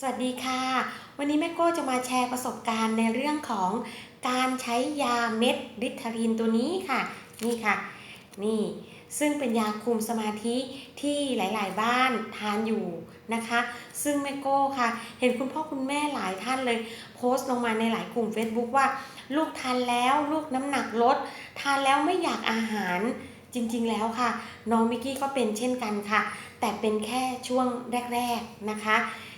สวัสดีค่ะ วันนี้แม่โก้จะมาแชร์ประสบการณ์ในเรื่องของการใช้ยาเม็ดริทารินตัวนี้ค่ะ นี่ค่ะ นี่ซึ่งเป็นยาคุมสมาธิที่หลาย ๆ บ้านทานอยู่นะคะ ซึ่งแม่โก้ค่ะ เห็นคุณพ่อคุณแม่หลายท่านเลย โพสต์ลงมาในหลายกลุ่ม Facebook ว่า ลูกทานแล้วลูกน้ำหนักลด ทานแล้วไม่อยากอาหาร จริงๆแล้วค่ะ น้องมิกกี้ก็เป็นเช่นกันค่ะ แต่เป็นแค่ช่วงแรก ๆนะคะ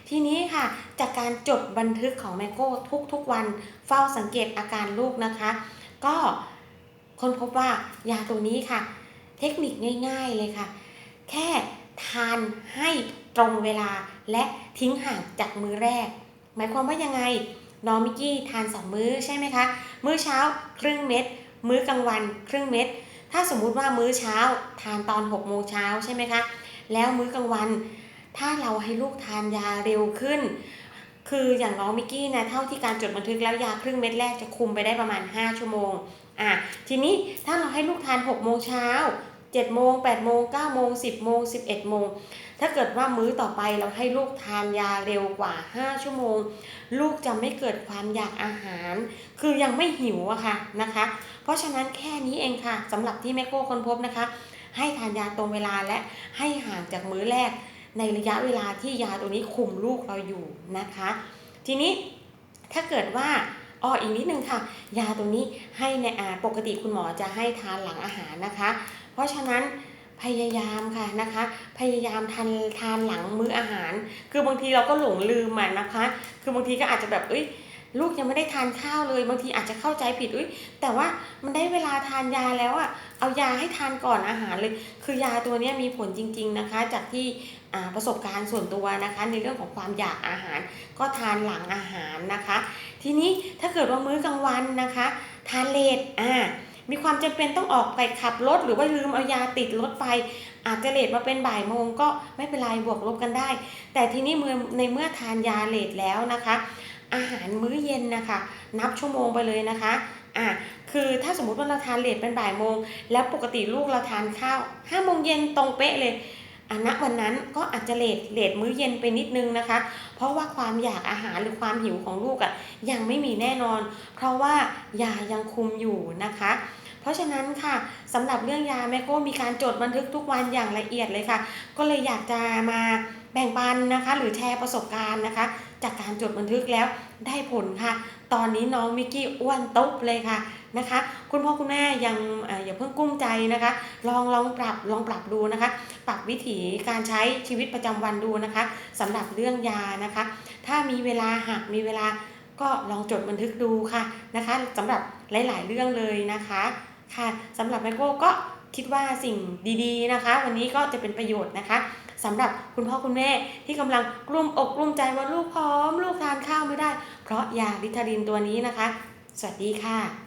ทีนี้ค่ะ จากการจดบันทึกของแมโก้ทุกๆวันเฝ้าสังเกตอาการลูกนะคะ ก็ค้นพบว่ายาตัวนี้ค่ะ เทคนิคง่ายๆเลยค่ะ แค่ทานให้ตรงเวลาและทิ้งห่างจากมื้อแรก หมายความว่ายังไง น้องมิกกี้ทาน 2 มื้อใช่ไหมคะ มื้อเช้าครึ่งเม็ด มื้อกลางวันครึ่งเม็ด ถ้าสมมุติว่ามื้อเช้าทานตอน6โมงเช้าใช่ไหมคะ แล้วมื้อกลางวัน ถ้าเราให้ลูกทานยาเร็วขึ้น คืออย่างน้องมิกกี้นะเท่าที่การจดบันทึกแล้วยาครึ่งเม็ดแรกจะคุมไปได้ประมาณ 5 ชั่วโมงอะทีนี้ถ้าเราให้ลูกทาน6โมงเช้า 7โมง8โมง9โมง10โมง11โมงถ้าเกิดว่ามื้อต่อไปเราให้ลูกทานยาเร็วกว่า 5 ชั่วโมง ลูกจะไม่เกิดความอยากอาหาร คือยังไม่หิวอะค่ะนะคะ เพราะฉะนั้นแค่นี้เองค่ะสำหรับที่แม่โก้ค้นพบนะคะ ให้ทานยาตรงเวลาและให้ห่างจากมื้อแรก ในระยะเวลาที่ยาตัวนี้คุมลูกเราอยู่นะคะ ทีนี้ถ้าเกิดว่าอ้ออีกนิดนึงค่ะ ยาตัวนี้ให้ในปกติคุณหมอจะให้ทานหลังอาหารนะคะ เพราะฉะนั้นพยายามค่ะนะคะ พยายามทานทานหลังมื้ออาหาร คือบางทีเราก็หลงลืมอะนะคะ คือบางทีก็อาจจะแบบเอ้ยลูกยังไม่ได้ทานข้าวเลยบางทีอาจจะเข้าใจผิดอุ้ยแต่ว่ามันได้เวลาทานยาแล้วอะเอายาให้ทานก่อนอาหารเลย คือยาตัวนี้มีผลจริง ๆนะคะ จากที่ประสบการณ์ส่วนตัวนะคะ ในเรื่องของความอยากอาหาร ก็ทานหลังอาหารนะคะ ทีนี้ถ้าเกิดว่ามื้อกลางวันนะคะ ทานเลทอ่า มีความจำเป็นต้องออกไปขับรถ หรือว่าลืมเอายาติดรถไป อาจจะเลทมาเป็นบ่ายโมงก็ไม่เป็นไรบวกลบกันได้ แต่ทีนี้เมื่อในเมื่อทานยาเลทแล้วนะคะ อาหารมื้อเย็นนะคะ นับชั่วโมงไปเลยนะคะอะคือถ้าสมมุติว่าเราทานเลทเป็นบ่ายโมง แล้วปกติลูกเราทานข้าวห้าโมงเย็นตรงเป๊ะเลย อณวันนั้นก็อาจจะเลทเลทมื้อเย็นไปนิดนึงนะคะ เพราะว่าความอยากอาหารหรือความหิวของลูกอะ่ะยังไม่มีแน่นอน เพราะว่ายายังคุมอยู่นะคะ เพราะฉะนั้นค่ะสำหรับเรื่องยาแม่โก้มีการจดบันทึกทุกวันอย่างละเอียดเลยค่ะ ก็เลยอยากจะมา แบ่งปันนะคะ หรือแชร์ประสบการณ์นะคะ จากการจดบันทึกแล้วได้ผลค่ะ ตอนนี้น้องมิกกี้อ้วนตุ๊บเลยค่ะนะคะ คุณพ่อคุณแม่ยังอย่าเพิ่งกุ้มใจนะคะ ลองลองปรับลองปรับดูนะคะ ปรับวิถีการใช้ชีวิตประจำวันดูนะคะสำหรับเรื่องยานะคะ ถ้ามีเวลาหากมีเวลาก็ลองจดบันทึกดูค่ะนะคะสำหรับหลาย ๆ เรื่องเลยนะคะค่ะสำหรับแมโก้ก็คิดว่าสิ่งดี ๆ นะคะ วันนี้ก็จะเป็นประโยชน์นะคะ สำหรับคุณพ่อคุณแม่ที่กำลังกลุ้มอกกลุ้มใจว่าลูกพร้อม ลูกทานข้าวไม่ได้ เพราะยาลิทารินตัวนี้นะคะ สวัสดีค่ะ